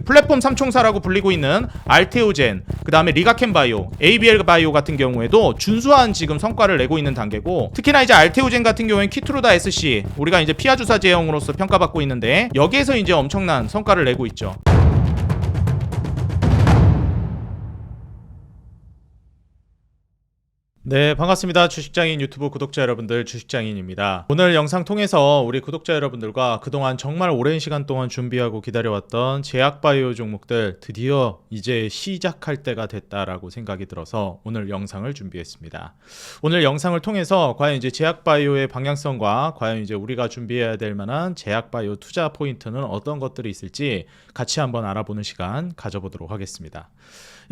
플랫폼 삼총사라고 불리고 있는 알테오젠, 그 다음에 리가켄 바이오, ABL 바이오 같은 경우에도 준수한 지금 성과를 내고 있는 단계고 특히나 이제 알테오젠 같은 경우에는 키트루다 SC 우리가 이제 피하 주사 제형으로서 평가받고 있는데 여기에서 이제 엄청난 성과를 내고 있죠. 네, 반갑습니다. 주식장인 유튜브 구독자 여러분들, 주식장인입니다. 오늘 영상 통해서 우리 구독자 여러분들과 그동안 정말 오랜 시간 동안 준비하고 기다려왔던 제약바이오 종목들 드디어 이제 시작할 때가 됐다라고 생각이 들어서 오늘 영상을 준비했습니다. 오늘 영상을 통해서 과연 이제 제약바이오의 방향성과 과연 이제 우리가 준비해야 될 만한 제약바이오 투자 포인트는 어떤 것들이 있을지 같이 한번 알아보는 시간 가져보도록 하겠습니다.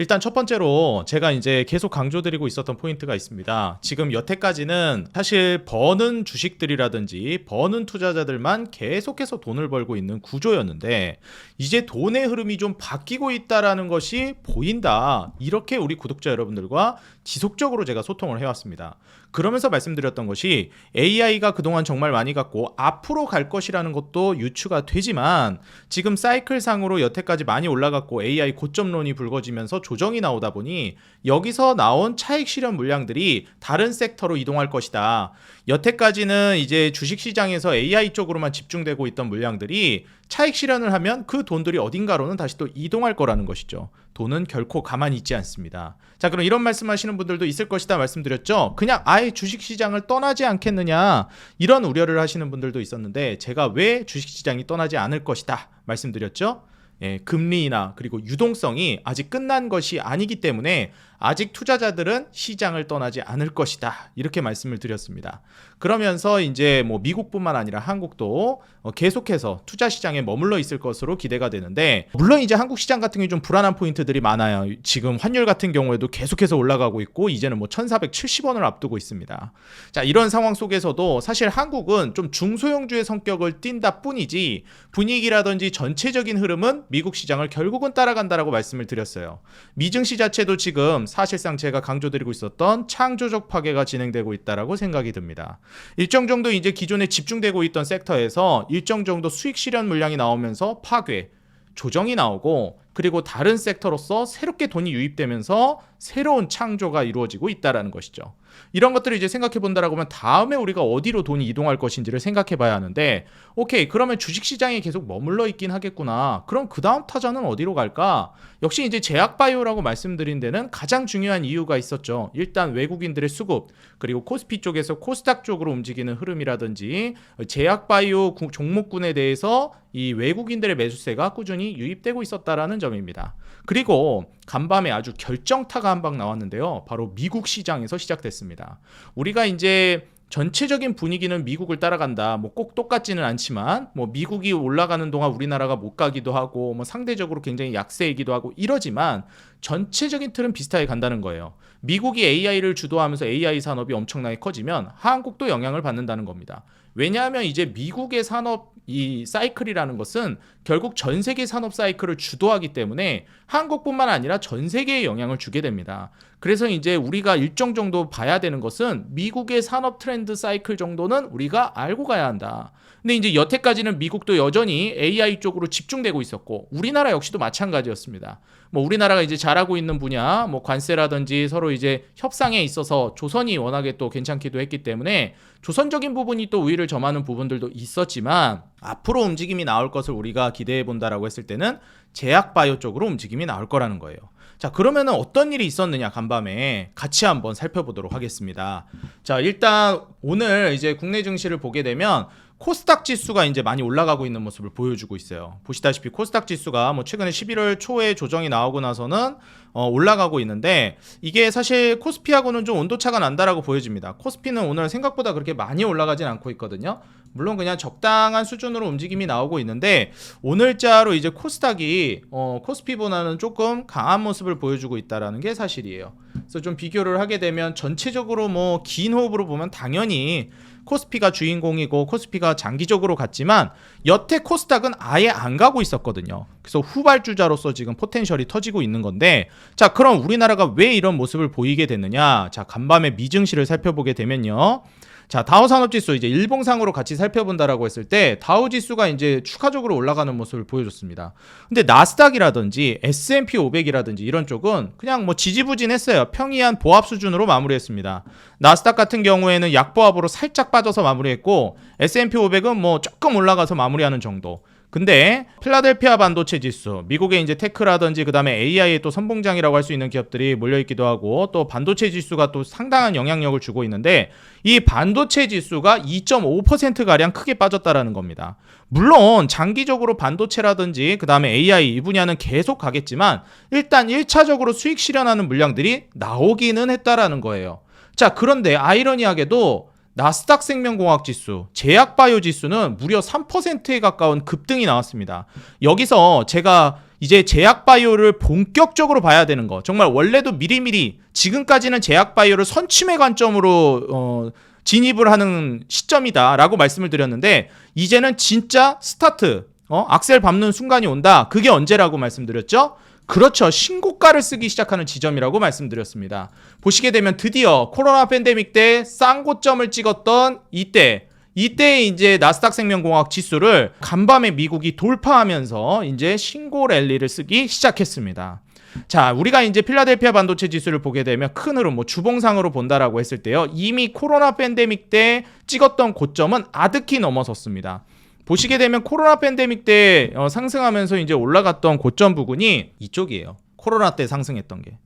일단 첫 번째로 제가 이제 계속 강조드리고 있었던 포인트가 있습니다. 지금 여태까지는 사실 버는 주식들이라든지 버는 투자자들만 계속해서 돈을 벌고 있는 구조였는데 이제 돈의 흐름이 좀 바뀌고 있다라는 것이 보인다. 이렇게 우리 구독자 여러분들과 지속적으로 제가 소통을 해왔습니다. 그러면서 말씀드렸던 것이 AI가 그동안 정말 많이 갔고 앞으로 갈 것이라는 것도 유추가 되지만 지금 사이클상으로 여태까지 많이 올라갔고 AI 고점론이 불거지면서 조정이 나오다 보니 여기서 나온 차익 실현 물량들이 다른 섹터로 이동할 것이다. 여태까지는 이제 주식시장에서 AI 쪽으로만 집중되고 있던 물량들이 차익 실현을 하면 그 돈들이 어딘가로는 다시 또 이동할 거라는 것이죠. 돈은 결코 가만히 있지 않습니다. 자, 그럼 이런 말씀하시는 분들도 있을 것이다 말씀드렸죠. 그냥 아예 주식 시장을 떠나지 않겠느냐 이런 우려를 하시는 분들도 있었는데 제가 왜 주식 시장이 떠나지 않을 것이다 말씀드렸죠. 예, 금리나 그리고 유동성이 아직 끝난 것이 아니기 때문에 아직 투자자들은 시장을 떠나지 않을 것이다. 이렇게 말씀을 드렸습니다. 그러면서 이제 뭐 미국뿐만 아니라 한국도 어, 계속해서 투자 시장에 머물러 있을 것으로 기대가 되는데 물론 이제 한국 시장 같은 경우 좀 불안한 포인트들이 많아요. 지금 환율 같은 경우에도 계속해서 올라가고 있고 이제는 뭐 1,470원을 앞두고 있습니다. 자, 이런 상황 속에서도 사실 한국은 좀 중소형주의 성격을 띈다 뿐이지 분위기라든지 전체적인 흐름은 미국 시장을 결국은 따라간다라고 말씀을 드렸어요. 미증시 자체도 지금 사실상 제가 강조드리고 있었던 창조적 파괴가 진행되고 있다라고 생각이 듭니다. 일정 정도 이제 기존에 집중되고 있던 섹터에서 일정 정도 수익 실현 물량이 나오면서 파괴, 조정이 나오고 그리고 다른 섹터로서 새롭게 돈이 유입되면서 새로운 창조가 이루어지고 있다라는 것이죠. 이런 것들을 이제 생각해 본다라고 하면 다음에 우리가 어디로 돈이 이동할 것인지를 생각해 봐야 하는데 오케이 그러면 주식 시장에 계속 머물러 있긴 하겠구나. 그럼 그 다음 타자는 어디로 갈까? 역시 이제 제약 바이오라고 말씀드린 데는 가장 중요한 이유가 있었죠. 일단 외국인들의 수급 그리고 코스피 쪽에서 코스닥 쪽으로 움직이는 흐름이라든지 제약 바이오 구- 종목군에 대해서 이 외국인들의 매수세가 꾸준히 유입되고 있었다라는 점입니다. 그리고 간밤에 아주 결정타가 한 방 나왔는데요. 바로 미국 시장에서 시작됐습니다. 우리가 이제 전체적인 분위기는 미국을 따라간다. 뭐 꼭 똑같지는 않지만 뭐 미국이 올라가는 동안 우리나라가 못 가기도 하고 뭐 상대적으로 굉장히 약세이기도 하고 이러지만 전체적인 틀은 비슷하게 간다는 거예요. 미국이 AI를 주도하면서 AI 산업이 엄청나게 커지면 한국도 영향을 받는다는 겁니다. 왜냐하면 이제 미국의 산업 이 사이클이라는 것은 결국 전 세계 산업 사이클을 주도하기 때문에 한국뿐만 아니라 전 세계에 영향을 주게 됩니다. 그래서 이제 우리가 일정 정도 봐야 되는 것은 미국의 산업 트렌드 사이클 정도는 우리가 알고 가야 한다. 근데 이제 여태까지는 미국도 여전히 AI 쪽으로 집중되고 있었고 우리나라 역시도 마찬가지였습니다. 뭐 우리나라가 이제 잘하고 있는 분야, 뭐 관세라든지 서로 이제 협상에 있어서 조선이 워낙에 또 괜찮기도 했기 때문에 조선적인 부분이 또 우위를 점하는 부분들도 있었지만 앞으로 움직임이 나올 것을 우리가 기대해 본다라고 했을 때는 제약 바이오 쪽으로 움직임이 나올 거라는 거예요. 자, 그러면은 어떤 일이 있었느냐 간밤에 같이 한번 살펴보도록 하겠습니다. 자, 일단 오늘 이제 국내 증시를 보게 되면 코스닥 지수가 이제 많이 올라가고 있는 모습을 보여주고 있어요. 보시다시피 코스닥 지수가 뭐 최근에 11월 초에 조정이 나오고 나서는 어, 올라가고 있는데 이게 사실 코스피하고는 좀 온도차가 난다라고 보여집니다. 코스피는 오늘 생각보다 그렇게 많이 올라가진 않고 있거든요. 물론 그냥 적당한 수준으로 움직임이 나오고 있는데 오늘자로 이제 코스닥이 어, 코스피보다는 조금 강한 모습을 보여주고 있다라는 게 사실이에요. 그래서 좀 비교를 하게 되면 전체적으로 뭐 긴 호흡으로 보면 당연히 코스피가 주인공이고 코스피가 장기적으로 갔지만 여태 코스닥은 아예 안 가고 있었거든요. 그래서 후발주자로서 지금 포텐셜이 터지고 있는 건데 자 그럼 우리나라가 왜 이런 모습을 보이게 됐느냐? 자 간밤에 미증시를 살펴보게 되면요. 자, 다우 산업지수 이제 일봉상으로 같이 살펴본다라고 했을 때 다우 지수가 이제 추가적으로 올라가는 모습을 보여줬습니다. 근데 나스닥이라든지 S&P 500이라든지 이런 쪽은 그냥 뭐 지지부진했어요. 평이한 보합 수준으로 마무리했습니다. 나스닥 같은 경우에는 약보합으로 살짝 빠 져서 마무리했고 S&P 500은 뭐 조금 올라가서 마무리하는 정도. 근데 필라델피아 반도체 지수, 미국의 이제 테크라든지 그다음에 AI의 또 선봉장이라고 할 수 있는 기업들이 몰려 있기도 하고 또 반도체 지수가 또 상당한 영향력을 주고 있는데 이 반도체 지수가 2.5% 가량 크게 빠졌다라는 겁니다. 물론 장기적으로 반도체라든지 그다음에 AI 이 분야는 계속 가겠지만 일단 1차적으로 수익 실현하는 물량들이 나오기는 했다라는 거예요. 자, 그런데 아이러니하게도 나스닥 생명공학 지수, 제약 바이오 지수는 무려 3%에 가까운 급등이 나왔습니다. 여기서 제가 이제 제약 바이오를 본격적으로 봐야 되는 거. 정말 원래도 미리미리 지금까지는 제약 바이오를 선침의 관점으로 어, 진입을 하는 시점이다라고 말씀을 드렸는데 이제는 진짜 스타트, 어, 악셀 밟는 순간이 온다. 그게 언제라고 말씀드렸죠? 그렇죠. 신고가를 쓰기 시작하는 지점이라고 말씀드렸습니다. 보시게 되면 드디어 코로나 팬데믹 때 쌍고점을 찍었던 이때 이때 이제 나스닥 생명공학 지수를 간밤에 미국이 돌파하면서 이제 신고 랠리를 쓰기 시작했습니다. 자, 우리가 이제 필라델피아 반도체 지수를 보게 되면 큰 흐름, 뭐 주봉상으로 본다라고 했을 때요. 이미 코로나 팬데믹 때 찍었던 고점은 아득히 넘어섰습니다. 보시게 되면 코로나 팬데믹 때 어, 상승하면서 이제 올라갔던 고점 부근이 이쪽이에요. 코로나 때 상승했던 게.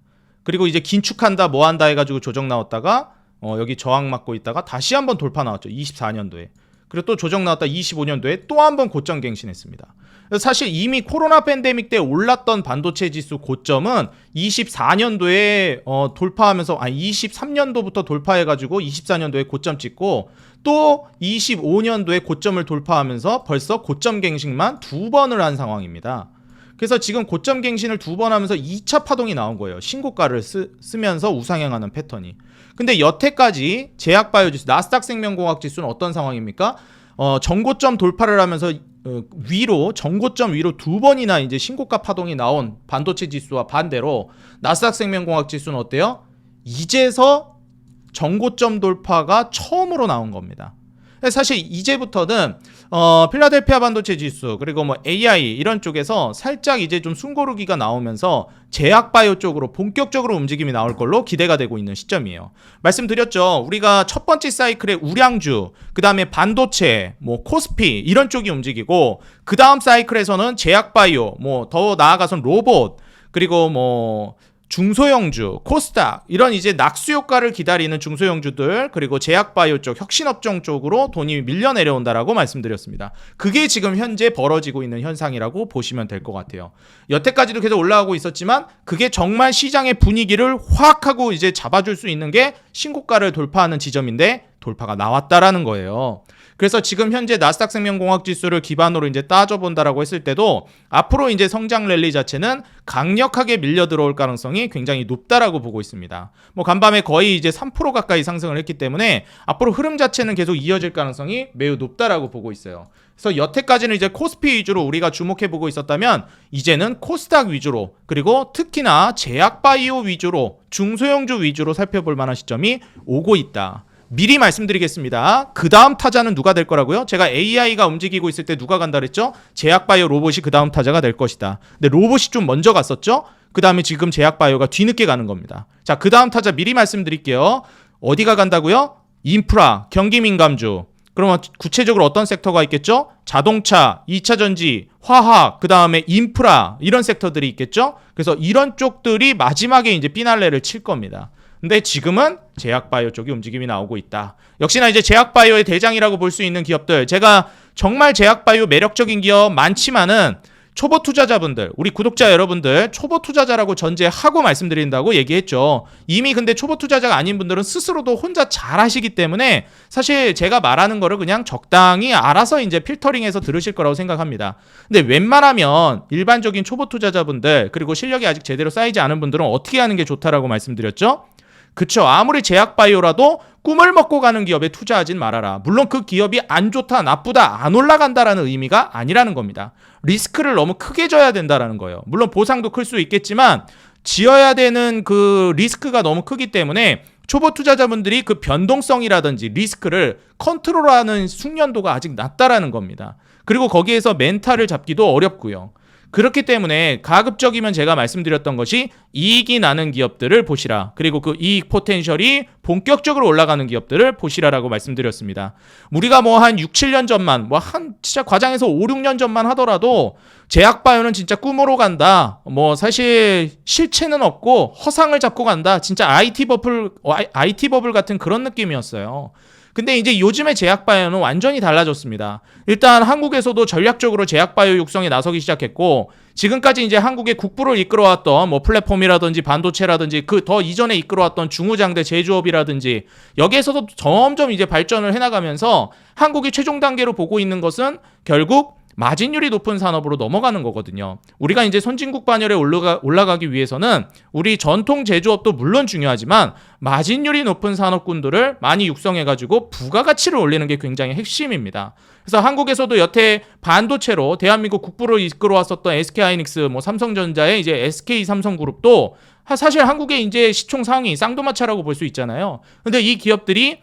그리고 이제 긴축한다, 뭐 한다 해가지고 조정 나왔다가 어, 여기 저항 맞고 있다가 다시 한번 돌파 나왔죠. 24년도에. 그리고 또 조정 나왔다 25년도에 또 한 번 고점 갱신했습니다. 사실 이미 코로나 팬데믹 때 올랐던 반도체 지수 고점은 24년도에 어, 돌파하면서 아니 23년도부터 돌파해가지고 24년도에 고점 찍고 또 25년도에 고점을 돌파하면서 벌써 고점 갱신만 두 번을 한 상황입니다. 그래서 지금 고점 갱신을 두 번 하면서 2차 파동이 나온 거예요. 신고가를 쓰, 쓰면서 우상향하는 패턴이. 근데 여태까지 제약바이오 지수, 나스닥 생명공학 지수는 어떤 상황입니까? 어, 정고점 돌파를 하면서 어, 위로 정고점 위로 두 번이나 이제 신고가 파동이 나온 반도체 지수와 반대로 나스닥 생명공학 지수는 어때요? 이제서 정고점 돌파가 처음으로 나온 겁니다. 사실 이제부터는 어, 필라델피아 반도체 지수 그리고 뭐 AI 이런 쪽에서 살짝 이제 좀 숨고르기가 나오면서 제약 바이오 쪽으로 본격적으로 움직임이 나올 걸로 기대가 되고 있는 시점이에요. 말씀드렸죠. 우리가 첫 번째 사이클의 우량주, 그다음에 반도체, 뭐 코스피 이런 쪽이 움직이고 그다음 사이클에서는 제약 바이오, 뭐 더 나아가선 로봇 그리고 뭐 중소형주, 코스닥 이런 이제 낙수 효과를 기다리는 중소형주들 그리고 제약바이오 쪽, 혁신업종 쪽으로 돈이 밀려 내려온다라고 말씀드렸습니다. 그게 지금 현재 벌어지고 있는 현상이라고 보시면 될 것 같아요. 여태까지도 계속 올라가고 있었지만 그게 정말 시장의 분위기를 확 하고 이제 잡아줄 수 있는 게 신고가를 돌파하는 지점인데 돌파가 나왔다라는 거예요. 그래서 지금 현재 나스닥 생명공학 지수를 기반으로 이제 따져본다라고 했을 때도 앞으로 이제 성장 랠리 자체는 강력하게 밀려 들어올 가능성이 굉장히 높다라고 보고 있습니다. 뭐 간밤에 거의 이제 3% 가까이 상승을 했기 때문에 앞으로 흐름 자체는 계속 이어질 가능성이 매우 높다라고 보고 있어요. 그래서 여태까지는 이제 코스피 위주로 우리가 주목해 보고 있었다면 이제는 코스닥 위주로 그리고 특히나 제약 바이오 위주로 중소형주 위주로 살펴볼 만한 시점이 오고 있다. 미리 말씀드리겠습니다. 그 다음 타자는 누가 될 거라고요? 제가 AI가 움직이고 있을 때 누가 간다 그랬죠? 제약바이오 로봇이 그 다음 타자가 될 것이다. 근데 로봇이 좀 먼저 갔었죠? 그 다음에 지금 제약바이오가 뒤늦게 가는 겁니다. 자, 그 다음 타자 미리 말씀드릴게요. 어디가 간다고요? 인프라, 경기 민감주. 그러면 구체적으로 어떤 섹터가 있겠죠? 자동차, 2차 전지, 화학, 그 다음에 인프라, 이런 섹터들이 있겠죠? 그래서 이런 쪽들이 마지막에 이제 피날레를 칠 겁니다. 근데 지금은 제약바이오 쪽이 움직임이 나오고 있다. 역시나 이제 제약바이오의 대장이라고 볼 수 있는 기업들. 제가 정말 제약바이오 매력적인 기업 많지만은 초보 투자자분들, 우리 구독자 여러분들 초보 투자자라고 전제하고 말씀드린다고 얘기했죠. 이미 근데 초보 투자자가 아닌 분들은 스스로도 혼자 잘 하시기 때문에 사실 제가 말하는 거를 그냥 적당히 알아서 이제 필터링해서 들으실 거라고 생각합니다. 근데 웬만하면 일반적인 초보 투자자분들 그리고 실력이 아직 제대로 쌓이지 않은 분들은 어떻게 하는 게 좋다라고 말씀드렸죠? 그쵸. 아무리 제약바이오라도 꿈을 먹고 가는 기업에 투자하진 말아라. 물론 그 기업이 안 좋다, 나쁘다, 안 올라간다라는 의미가 아니라는 겁니다. 리스크를 너무 크게 져야 된다라는 거예요. 물론 보상도 클 수 있겠지만 지어야 되는 그 리스크가 너무 크기 때문에 초보 투자자분들이 그 변동성이라든지 리스크를 컨트롤하는 숙련도가 아직 낮다라는 겁니다. 그리고 거기에서 멘탈을 잡기도 어렵고요. 그렇기 때문에 가급적이면 제가 말씀드렸던 것이 이익이 나는 기업들을 보시라. 그리고 그 이익 포텐셜이 본격적으로 올라가는 기업들을 보시라라고 말씀드렸습니다. 우리가 뭐 한 6, 7년 전만 뭐 한 진짜 과장해서 5, 6년 전만 하더라도 제약바이오는 진짜 꿈으로 간다. 뭐 사실 실체는 없고 허상을 잡고 간다. 진짜 IT 버블 IT 버블 같은 그런 느낌이었어요. 근데 이제 요즘의 제약바이오는 완전히 달라졌습니다. 일단 한국에서도 전략적으로 제약바이오 육성에 나서기 시작했고 지금까지 이제 한국의 국부를 이끌어왔던 뭐 플랫폼이라든지 반도체라든지 그 더 이전에 이끌어왔던 중후장대 제조업이라든지 여기에서도 점점 이제 발전을 해나가면서 한국이 최종 단계로 보고 있는 것은 결국 마진율이 높은 산업으로 넘어가는 거거든요. 우리가 이제 선진국 반열에 올라가, 올라가기 위해서는 우리 전통 제조업도 물론 중요하지만 마진율이 높은 산업군들을 많이 육성해가지고 부가가치를 올리는 게 굉장히 핵심입니다. 그래서 한국에서도 여태 반도체로 대한민국 국부를 이끌어왔었던 SK하이닉스, 뭐 삼성전자의 이제 SK 삼성그룹도 사실 한국의 이제 시총 상위 쌍두마차라고 볼 수 있잖아요. 근데 이 기업들이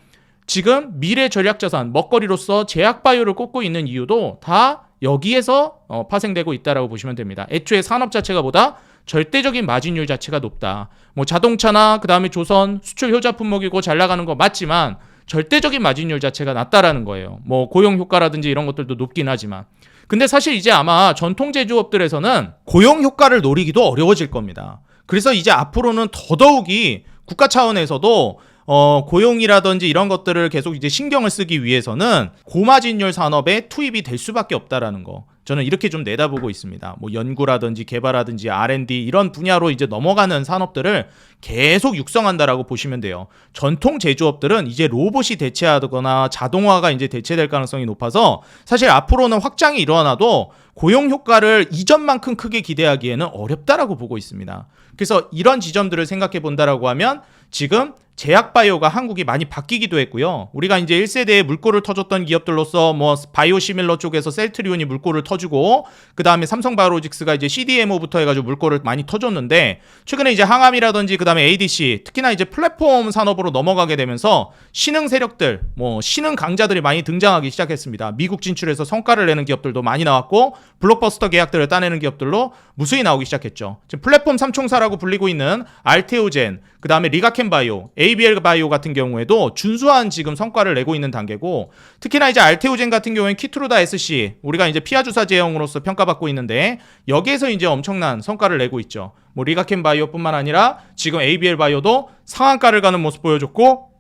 지금 미래 전략 자산 먹거리로서 제약 바이오를 꼽고 있는 이유도 다 여기에서 어, 파생되고 있다라고 보시면 됩니다. 애초에 산업 자체가 보다 절대적인 마진율 자체가 높다. 뭐 자동차나 그 다음에 조선 수출 효자 품목이고 잘 나가는 거 맞지만 절대적인 마진율 자체가 낮다라는 거예요. 뭐 고용 효과라든지 이런 것들도 높긴 하지만. 근데 사실 이제 아마 전통 제조업들에서는 고용 효과를 노리기도 어려워질 겁니다. 그래서 이제 앞으로는 더더욱이 국가 차원에서도 어, 고용이라든지 이런 것들을 계속 이제 신경을 쓰기 위해서는 고마진율 산업에 투입이 될 수밖에 없다라는 거. 저는 이렇게 좀 내다보고 있습니다. 뭐 연구라든지 개발하든지 R&D 이런 분야로 이제 넘어가는 산업들을 계속 육성한다라고 보시면 돼요. 전통 제조업들은 이제 로봇이 대체하거나 자동화가 이제 대체될 가능성이 높아서 사실 앞으로는 확장이 일어나도 고용 효과를 이전만큼 크게 기대하기에는 어렵다라고 보고 있습니다. 그래서 이런 지점들을 생각해 본다라고 하면 지금 제약 바이오가 한국이 많이 바뀌기도 했고요. 우리가 이제 1세대에 물꼬를 터줬던 기업들로서 뭐 바이오 시밀러 쪽에서 셀트리온이 물꼬를 터주고 그 다음에 삼성 바이오로직스가 이제 CDMO부터 해 가지고 물꼬를 많이 터줬는데 최근에 이제 항암이라든지 그 다음에 ADC 특히나 이제 플랫폼 산업으로 넘어가게 되면서 신흥 세력들 뭐 신흥 강자들이 많이 등장하기 시작했습니다. 미국 진출해서 성과를 내는 기업들도 많이 나왔고 블록버스터 계약들을 따내는 기업들로 무수히 나오기 시작했죠. 지금 플랫폼 삼총사라고 불리고 있는 알테오젠 그 다음에 리가켄 바이오, ABL 바이오 같은 경우에도 준수한 지금 성과를 내고 있는 단계고 특히나 이제 알테오젠 같은 경우에는 키트루다 SC 우리가 이제 피하 주사 제형으로서 평가받고 있는데 여기에서 이제 엄청난 성과를 내고 있죠. 뭐 리가켄 바이오뿐만 아니라 지금 ABL 바이오도 상한가를 가는 모습 보여줬고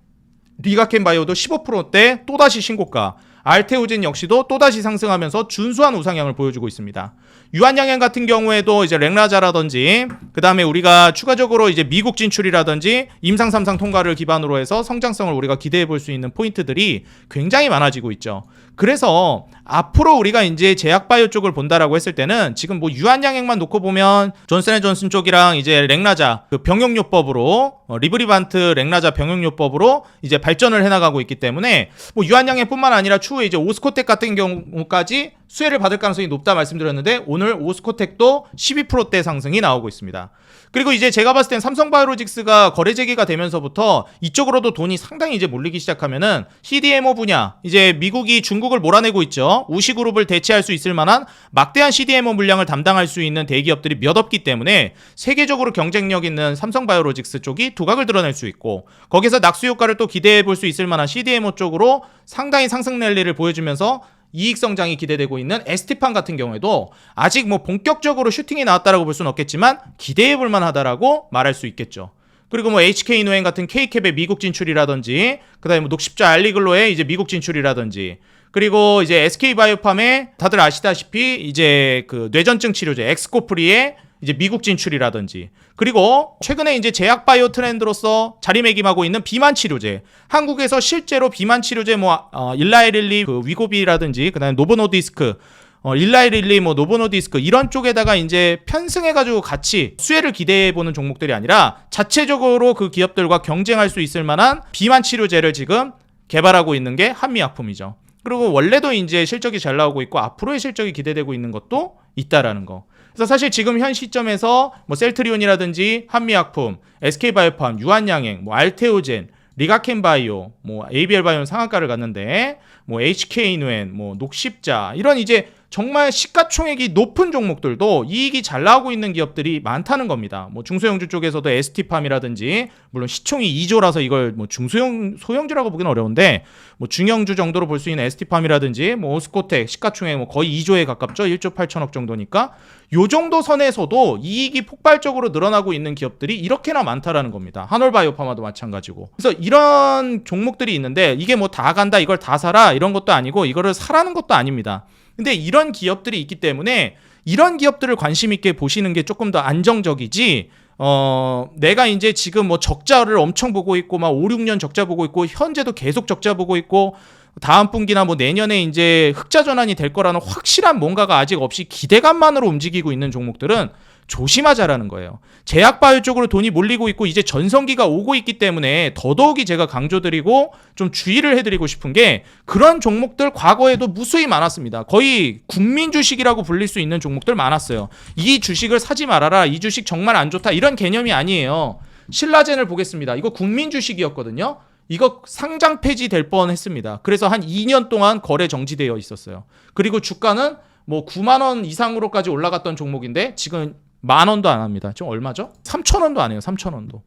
리가켄 바이오도 15%대 또다시 신고가 알테오젠 역시도 또다시 상승하면서 준수한 우상향을 보여주고 있습니다. 유한양행 같은 경우에도 이제 랭라자라든지 그 다음에 우리가 추가적으로 이제 미국 진출이라든지 임상 3상 통과를 기반으로 해서 성장성을 우리가 기대해 볼 수 있는 포인트들이 굉장히 많아지고 있죠. 그래서 앞으로 우리가 이제 제약바이오 쪽을 본다라고 했을 때는 지금 뭐 유한양행만 놓고 보면 존슨앤존슨 쪽이랑 이제 랭라자 그 병용요법으로 어, 리브리반트 랭라자 병용요법으로 이제 발전을 해나가고 있기 때문에 뭐 유한양행뿐만 아니라 추후에 이제 오스코텍 같은 경우까지 수혜를 받을 가능성이 높다 말씀드렸는데 오늘 오스코텍도 12%대 상승이 나오고 있습니다. 그리고 이제 제가 봤을 땐 삼성바이오로직스가 거래 재개가 되면서부터 이쪽으로도 돈이 상당히 이제 몰리기 시작하면은 CDMO 분야 이제 미국이 중국을 몰아내고 있죠. 우시그룹을 대체할 수 있을 만한 막대한 CDMO 물량을 담당할 수 있는 대기업들이 몇 없기 때문에 세계적으로 경쟁력 있는 삼성바이오로직스 쪽이 두각을 드러낼 수 있고 거기서 낙수 효과를 또 기대해 볼 수 있을 만한 CDMO 쪽으로 상당히 상승 랠리를 보여주면서 이익 성장이 기대되고 있는 에스티판 같은 경우에도 아직 뭐 본격적으로 슈팅이 나왔다라고 볼 수는 없겠지만 기대해 볼 만하다라고 말할 수 있겠죠. 그리고 뭐 HK 노행 같은 K캡의 미국 진출이라든지 그다음에 뭐 녹십자 알리글로의 이제 미국 진출이라든지 그리고 이제 SK 바이오팜의 다들 아시다시피 이제 그 뇌전증 치료제 엑스코프리의 이제 미국 진출이라든지 그리고 최근에 이제 제약 바이오 트렌드로서 자리매김하고 있는 비만 치료제 한국에서 실제로 비만 치료제 뭐 어, 일라이릴리 그 위고비라든지 그다음에 노보노디스크 어, 일라이릴리 뭐 노보노디스크 이런 쪽에다가 이제 편승해가지고 같이 수혜를 기대해 보는 종목들이 아니라 자체적으로 그 기업들과 경쟁할 수 있을 만한 비만 치료제를 지금 개발하고 있는 게 한미약품이죠. 그리고 원래도 이제 실적이 잘 나오고 있고 앞으로의 실적이 기대되고 있는 것도 있다라는 거. 그래서 사실 지금 현 시점에서 뭐 셀트리온이라든지 한미약품, SK바이오팜, 유한양행, 뭐 알테오젠, 리가켄바이오, 뭐 ABL바이오는 상한가를 갔는데 뭐 HK인웬, 뭐 녹십자 이런 이제 정말 시가총액이 높은 종목들도 이익이 잘 나오고 있는 기업들이 많다는 겁니다. 뭐 중소형주 쪽에서도 ST팜이라든지 물론 시총이 2조라서 이걸 뭐 중소형 소형주라고 보기는 어려운데 뭐 중형주 정도로 볼 수 있는 ST팜이라든지 뭐 오스코텍 시가총액 뭐 거의 2조에 가깝죠. 1조 8천억 정도니까 요 정도 선에서도 이익이 폭발적으로 늘어나고 있는 기업들이 이렇게나 많다라는 겁니다. 한올바이오파마도 마찬가지고. 그래서 이런 종목들이 있는데 이게 뭐 다 간다 이걸 다 사라 이런 것도 아니고 이거를 사라는 것도 아닙니다. 근데 이런 기업들이 있기 때문에 이런 기업들을 관심 있게 보시는 게 조금 더 안정적이지 어, 내가 이제 지금 뭐 적자를 엄청 보고 있고 막 5, 6년 적자 보고 있고 현재도 계속 적자 보고 있고 다음 분기나 뭐 내년에 이제 흑자 전환이 될 거라는 확실한 뭔가가 아직 없이 기대감만으로 움직이고 있는 종목들은 조심하자라는 거예요. 제약바이오 쪽으로 돈이 몰리고 있고 이제 전성기가 오고 있기 때문에 더더욱이 제가 강조드리고 좀 주의를 해드리고 싶은 게 그런 종목들 과거에도 무수히 많았습니다. 거의 국민 주식이라고 불릴 수 있는 종목들 많았어요. 이 주식을 사지 말아라. 이 주식 정말 안 좋다. 이런 개념이 아니에요. 신라젠을 보겠습니다. 이거 국민 주식이었거든요. 이거 상장 폐지될 뻔했습니다. 그래서 한 2년 동안 거래 정지되어 있었어요. 그리고 주가는 뭐 9만 원 이상으로까지 올라갔던 종목인데 지금 만 원도 안 합니다. 지금 얼마죠? 3천 원도 안 해요. 3천 원도.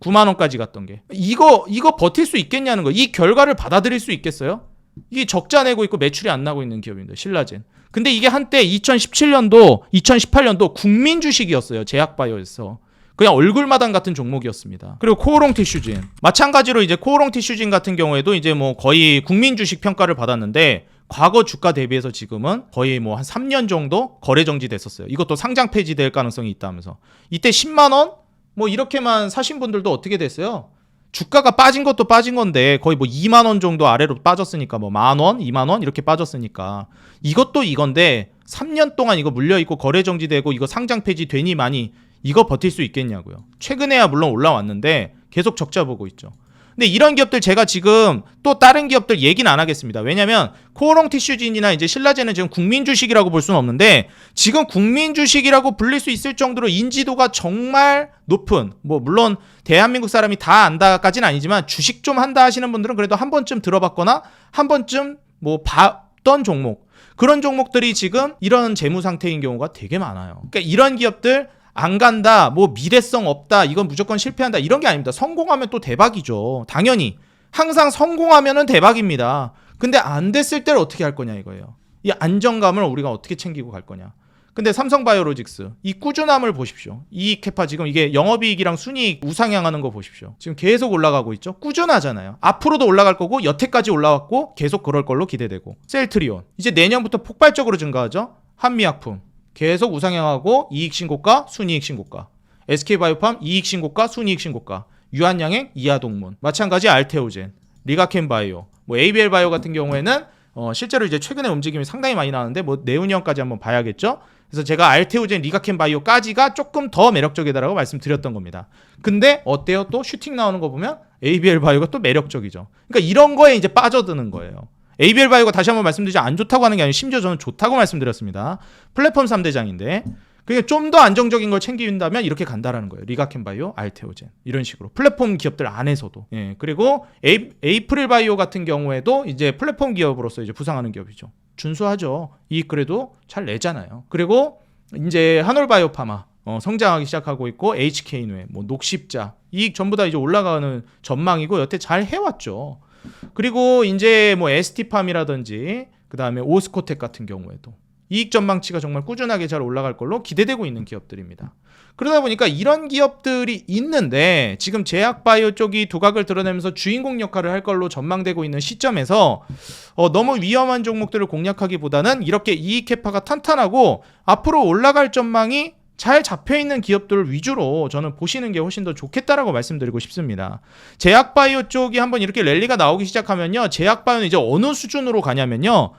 9만 원까지 갔던 게. 이거 이거 버틸 수 있겠냐는 거. 이 결과를 받아들일 수 있겠어요? 이게 적자 내고 있고 매출이 안 나고 있는 기업인데 신라젠. 근데 이게 한때 2017년도, 2018년도 국민 주식이었어요. 제약바이오에서. 그냥 얼굴마당 같은 종목이었습니다. 그리고 코오롱 티슈진. 마찬가지로 이제 코오롱 티슈진 같은 경우에도 이제 뭐 거의 국민 주식 평가를 받았는데 과거 주가 대비해서 지금은 거의 뭐 한 3년 정도 거래 정지됐었어요. 이것도 상장 폐지될 가능성이 있다면서. 이때 10만 원? 뭐 이렇게만 사신 분들도 어떻게 됐어요? 주가가 빠진 것도 빠진 건데 거의 뭐 2만 원 정도 아래로 빠졌으니까 뭐 만 원, 2만 원 이렇게 빠졌으니까 이것도 이건데 3년 동안 이거 물려 있고 거래 정지되고 이거 상장 폐지 되니 많이 이거 버틸 수 있겠냐고요. 최근에야 물론 올라왔는데 계속 적자 보고 있죠. 근데 이런 기업들 제가 지금 또 다른 기업들 얘기는 안 하겠습니다. 왜냐면 코오롱 티슈진이나 이제 신라젠은 지금 국민 주식이라고 볼 수는 없는데 지금 국민 주식이라고 불릴 수 있을 정도로 인지도가 정말 높은 뭐 물론 대한민국 사람이 다 안다까지는 아니지만 주식 좀 한다 하시는 분들은 그래도 한 번쯤 들어봤거나 한 번쯤 뭐 봤던 종목 그런 종목들이 지금 이런 재무 상태인 경우가 되게 많아요. 그러니까 이런 기업들 안 간다, 뭐 미래성 없다, 이건 무조건 실패한다 이런 게 아닙니다. 성공하면 또 대박이죠. 당연히 항상 성공하면은 대박입니다. 근데 안 됐을 때를 어떻게 할 거냐 이거예요. 이 안정감을 우리가 어떻게 챙기고 갈 거냐. 근데 삼성바이오로직스 이 꾸준함을 보십시오. 이 캐파 지금 이게 영업이익이랑 순이익 우상향하는 거 보십시오. 지금 계속 올라가고 있죠. 꾸준하잖아요. 앞으로도 올라갈 거고 여태까지 올라왔고 계속 그럴 걸로 기대되고 셀트리온 이제 내년부터 폭발적으로 증가하죠. 한미약품 계속 우상향하고 이익 신고가, 순이익 신고가. SK바이오팜 이익 신고가, 순이익 신고가. 유한양행, 이하동문. 마찬가지 알테오젠, 리가켄바이오, 뭐 ABL바이오 같은 경우에는 어, 실제로 이제 최근에 움직임이 상당히 많이 나왔는데 뭐 내운형까지 한번 봐야겠죠. 그래서 제가 알테오젠, 리가켄바이오까지가 조금 더 매력적이다라고 말씀드렸던 겁니다. 근데 어때요? 또 슈팅 나오는 거 보면 ABL바이오가 또 매력적이죠. 그러니까 이런 거에 이제 빠져드는 거예요. ABL 바이오가 다시 한번 말씀드리지 안 좋다고 하는 게 아니고 심지어 저는 좋다고 말씀드렸습니다. 플랫폼 3대장인데 그게 좀 더 안정적인 걸 챙긴다면 이렇게 간다라는 거예요. 리가켄 바이오, 알테오젠 이런 식으로 플랫폼 기업들 안에서도 예 그리고 에이, 에이프릴 바이오 같은 경우에도 이제 플랫폼 기업으로서 이제 부상하는 기업이죠. 준수하죠. 이익 그래도 잘 내잖아요. 그리고 이제 한올바이오 파마 어, 성장하기 시작하고 있고 HK노에 뭐 녹십자 이익 전부 다 이제 올라가는 전망이고 여태 잘 해왔죠. 그리고 이제 뭐 ST팜이라든지 그다음에 오스코텍 같은 경우에도 이익 전망치가 정말 꾸준하게 잘 올라갈 걸로 기대되고 있는 기업들입니다. 그러다 보니까 이런 기업들이 있는데 지금 제약바이오 쪽이 두각을 드러내면서 주인공 역할을 할 걸로 전망되고 있는 시점에서 어, 너무 위험한 종목들을 공략하기보다는 이렇게 이익 캐파가 탄탄하고 앞으로 올라갈 전망이 잘 잡혀 있는 기업들 위주로 저는 보시는 게 훨씬 더 좋겠다라고 말씀드리고 싶습니다. 제약바이오 쪽이 한번 이렇게 랠리가 나오기 시작하면요. 제약바이오는 이제 어느 수준으로 가냐면요.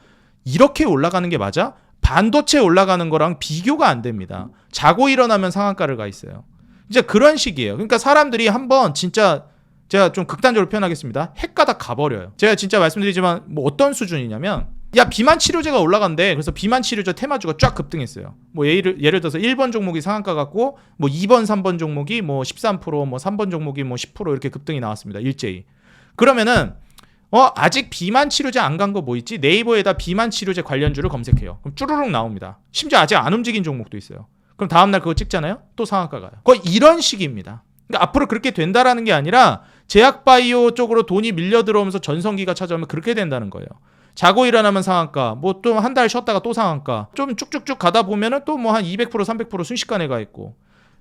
이렇게 올라가는 게 맞아? 반도체 올라가는 거랑 비교가 안 됩니다. 자고 일어나면 상한가를 가 있어요. 이제 그런 식이에요. 그러니까 사람들이 한번 진짜 제가 좀 극단적으로 표현하겠습니다. 핵가닥 가버려요. 제가 진짜 말씀드리지만 뭐 어떤 수준이냐면 야 비만 치료제가 올라간대. 그래서 비만 치료제 테마주가 쫙 급등했어요. 뭐 예를 예를 들어서 1번 종목이 상한가 같고 뭐 2번, 3번 종목이 뭐 13%, 뭐 3번 종목이 뭐 10% 이렇게 급등이 나왔습니다. 일제히. 그러면은 어 아직 비만 치료제 안 간 거 뭐 있지? 네이버에다 비만 치료제 관련주를 검색해요. 그럼 쭈루룩 나옵니다. 심지어 아직 안 움직인 종목도 있어요. 그럼 다음 날 그거 찍잖아요. 또 상한가 가요. 거의 이런 식입니다. 그러니까 앞으로 그렇게 된다라는 게 아니라 제약바이오 쪽으로 돈이 밀려 들어오면서 전성기가 찾아오면 그렇게 된다는 거예요. 자고 일어나면 상한가, 뭐 또 한 달 쉬었다가 또 상한가, 좀 쭉쭉쭉 가다 보면은 또 뭐 한 200% 300% 순식간에 가 있고.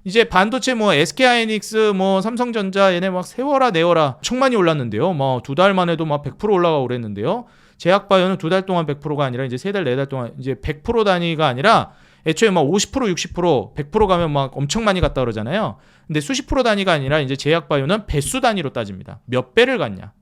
이제 반도체 뭐 SK하이닉스 뭐 삼성전자 얘네 막 세워라 내워라 엄청 많이 올랐는데요. 뭐 두 달 만에도 막 100% 올라가고 그랬는데요. 제약바이오는 두 달 동안 100%가 아니라 이제 세 달 네 달 동안 이제 100% 단위가 아니라 애초에 막 50% 60% 100% 가면 막 엄청 많이 갔다 그러잖아요. 근데 수십 프로 단위가 아니라 이제 제약바이오는 배수 단위로 따집니다. 몇 배를 갔냐?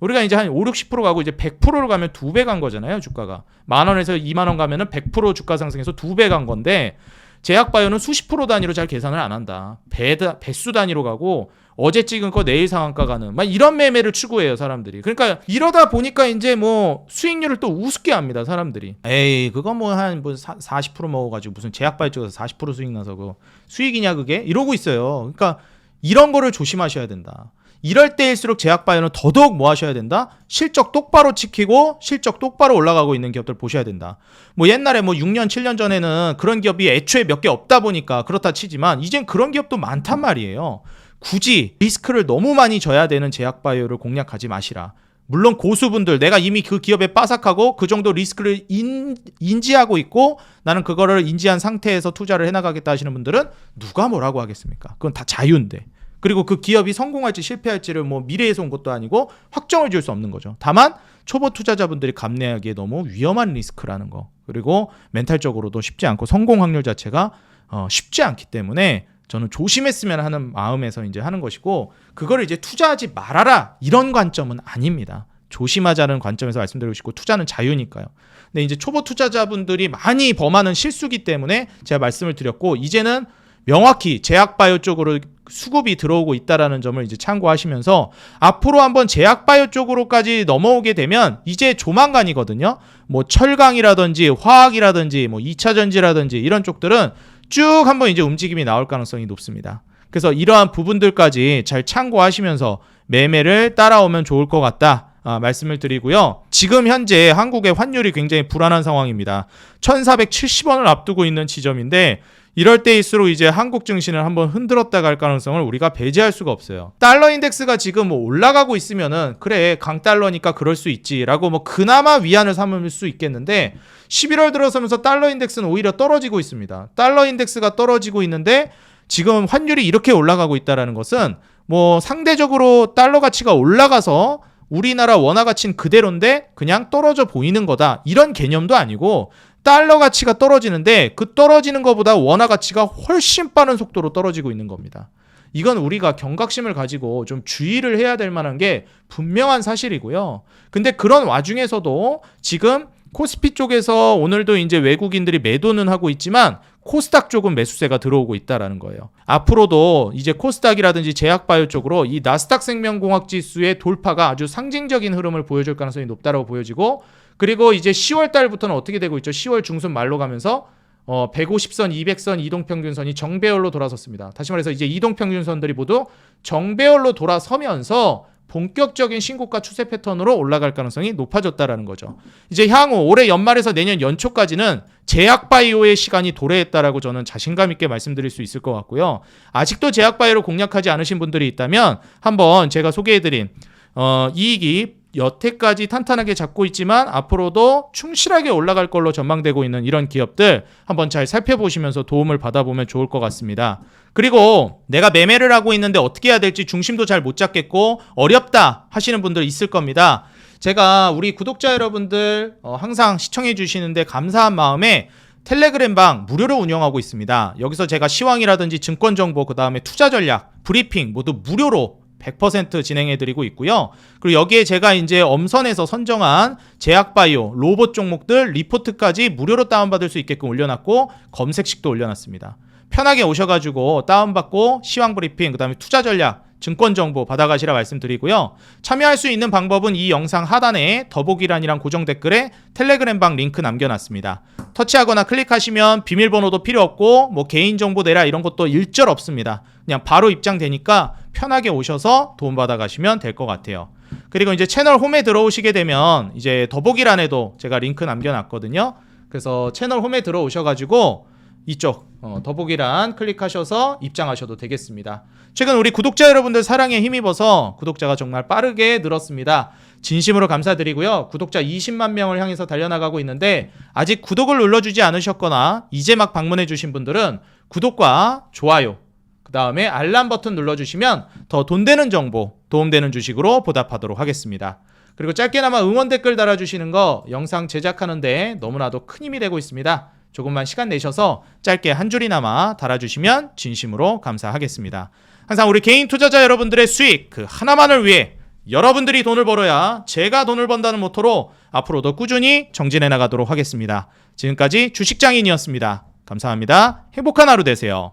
우리가 이제 한 5, 60% 가고 이제 100%를 가면 두 배 간 거잖아요, 주가가. 만 원에서 2만 원 가면은 100% 주가 상승해서 두 배 간 건데 제약바이오는 수십 프로 단위로 잘 계산을 안 한다. 배 배수 단위로 가고 어제 찍은 거 내일 상한가 가는 막 이런 매매를 추구해요 사람들이. 그러니까 이러다 보니까 이제 뭐 수익률을 또 우습게 합니다 사람들이. 에이 그거 뭐 한 뭐 40% 먹어가지고 무슨 제약바이오 쪽에서 40% 수익 나서 그 수익이냐 그게 이러고 있어요. 그러니까 이런 거를 조심하셔야 된다. 이럴 때일수록 제약바이오는 더더욱 뭐 하셔야 된다? 실적 똑바로 지키고 실적 똑바로 올라가고 있는 기업들 보셔야 된다. 뭐 옛날에 뭐 6년, 7년 전에는 그런 기업이 애초에 몇 개 없다 보니까 그렇다 치지만 이젠 그런 기업도 많단 말이에요. 굳이 리스크를 너무 많이 져야 되는 제약바이오를 공략하지 마시라. 물론 고수분들 내가 이미 그 기업에 빠삭하고 그 정도 리스크를 인, 인지하고 있고 나는 그거를 인지한 상태에서 투자를 해나가겠다 하시는 분들은 누가 뭐라고 하겠습니까? 그건 다 자유인데. 그리고 그 기업이 성공할지 실패할지를 뭐 미래에서 온 것도 아니고 확정을 줄수 없는 거죠. 다만 초보 투자자분들이 감내하기에 너무 위험한 리스크라는 거. 그리고 멘탈적으로도 쉽지 않고 성공 확률 자체가 어, 쉽지 않기 때문에 저는 조심했으면 하는 마음에서 이제 하는 것이고 그거를 이제 투자하지 말아라 이런 관점은 아닙니다. 조심하자는 관점에서 말씀드리고 싶고 투자는 자유니까요. 근데 이제 초보 투자자분들이 많이 범하는 실수기 때문에 제가 말씀을 드렸고 이제는 명확히 제약바이오 쪽으로 수급이 들어오고 있다라는 점을 이제 참고하시면서 앞으로 한번 제약바이오 쪽으로까지 넘어오게 되면 이제 조만간이거든요. 뭐 철강이라든지 화학이라든지 뭐 2차 전지라든지 이런 쪽들은 쭉 한번 이제 움직임이 나올 가능성이 높습니다. 그래서 이러한 부분들까지 잘 참고하시면서 매매를 따라오면 좋을 것 같다. 아, 말씀을 드리고요. 지금 현재 한국의 환율이 굉장히 불안한 상황입니다. 1470원을 앞두고 있는 지점인데 이럴 때일수록 이제 한국 증시는 한번 흔들었다 갈 가능성을 우리가 배제할 수가 없어요. 달러 인덱스가 지금 뭐 올라가고 있으면은 그래 강달러니까 그럴 수 있지라고 뭐 그나마 위안을 삼을 수 있겠는데 11월 들어서면서 달러 인덱스는 오히려 떨어지고 있습니다. 달러 인덱스가 떨어지고 있는데 지금 환율이 이렇게 올라가고 있다라는 것은 뭐 상대적으로 달러 가치가 올라가서 우리나라 원화 가치는 그대로인데 그냥 떨어져 보이는 거다. 이런 개념도 아니고 달러 가치가 떨어지는데 그 떨어지는 것보다 원화 가치가 훨씬 빠른 속도로 떨어지고 있는 겁니다. 이건 우리가 경각심을 가지고 좀 주의를 해야 될 만한 게 분명한 사실이고요. 근데 그런 와중에서도 지금 코스피 쪽에서 오늘도 이제 외국인들이 매도는 하고 있지만 코스닥 쪽은 매수세가 들어오고 있다라는 거예요. 앞으로도 이제 코스닥이라든지 제약바이오 쪽으로 이 나스닥 생명공학 지수의 돌파가 아주 상징적인 흐름을 보여줄 가능성이 높다라고 보여지고 그리고 이제 10월 달부터는 어떻게 되고 있죠? 10월 중순 말로 가면서 어 150선, 200선 이동평균선이 정배열로 돌아섰습니다. 다시 말해서 이제 이동평균선들이 모두 정배열로 돌아서면서 본격적인 신고가 추세 패턴으로 올라갈 가능성이 높아졌다라는 거죠. 이제 향후 올해 연말에서 내년 연초까지는 제약 바이오의 시간이 도래했다라고 저는 자신감 있게 말씀드릴 수 있을 것 같고요. 아직도 제약 바이오를 공략하지 않으신 분들이 있다면 한번 제가 소개해드린 어, 이익이 여태까지 탄탄하게 잡고 있지만 앞으로도 충실하게 올라갈 걸로 전망되고 있는 이런 기업들 한번 잘 살펴보시면서 도움을 받아보면 좋을 것 같습니다. 그리고 내가 매매를 하고 있는데 어떻게 해야 될지 중심도 잘 못 잡겠고 어렵다 하시는 분들 있을 겁니다. 제가 우리 구독자 여러분들 어, 항상 시청해 주시는데 감사한 마음에 텔레그램 방 무료로 운영하고 있습니다. 여기서 제가 시황이라든지 증권 정보, 그 다음에 투자 전략, 브리핑 모두 무료로 100% 진행해드리고 있고요. 그리고 여기에 제가 이제 엄선해서 선정한 제약바이오, 로봇 종목들 리포트까지 무료로 다운받을 수 있게끔 올려놨고 검색식도 올려놨습니다. 편하게 오셔가지고 다운받고 시황 브리핑, 그 다음에 투자 전략 증권 정보 받아가시라 말씀드리고요. 참여할 수 있는 방법은 이 영상 하단에 더보기란이랑 고정 댓글에 텔레그램방 링크 남겨놨습니다. 터치하거나 클릭하시면 비밀번호도 필요 없고 뭐 개인정보 내라 이런 것도 일절 없습니다. 그냥 바로 입장되니까 편하게 오셔서 도움 받아 가시면 될 것 같아요. 그리고 이제 채널 홈에 들어오시게 되면 이제 더보기란에도 제가 링크 남겨놨거든요. 그래서 채널 홈에 들어오셔가지고 이쪽 어, 더보기란 클릭하셔서 입장하셔도 되겠습니다. 최근 우리 구독자 여러분들 사랑에 힘입어서 구독자가 정말 빠르게 늘었습니다. 진심으로 감사드리고요. 구독자 20만 명을 향해서 달려나가고 있는데 아직 구독을 눌러주지 않으셨거나 이제 막 방문해주신 분들은 구독과 좋아요 그 다음에 알람 버튼 눌러주시면 더 돈 되는 정보, 도움되는 주식으로 보답하도록 하겠습니다. 그리고 짧게나마 응원 댓글 달아주시는 거 영상 제작하는데 너무나도 큰 힘이 되고 있습니다. 조금만 시간 내셔서 짧게 한 줄이나마 달아주시면 진심으로 감사하겠습니다. 항상 우리 개인 투자자 여러분들의 수익 그 하나만을 위해 여러분들이 돈을 벌어야 제가 돈을 번다는 모토로 앞으로도 꾸준히 정진해 나가도록 하겠습니다. 지금까지 주식장인이었습니다. 감사합니다. 행복한 하루 되세요.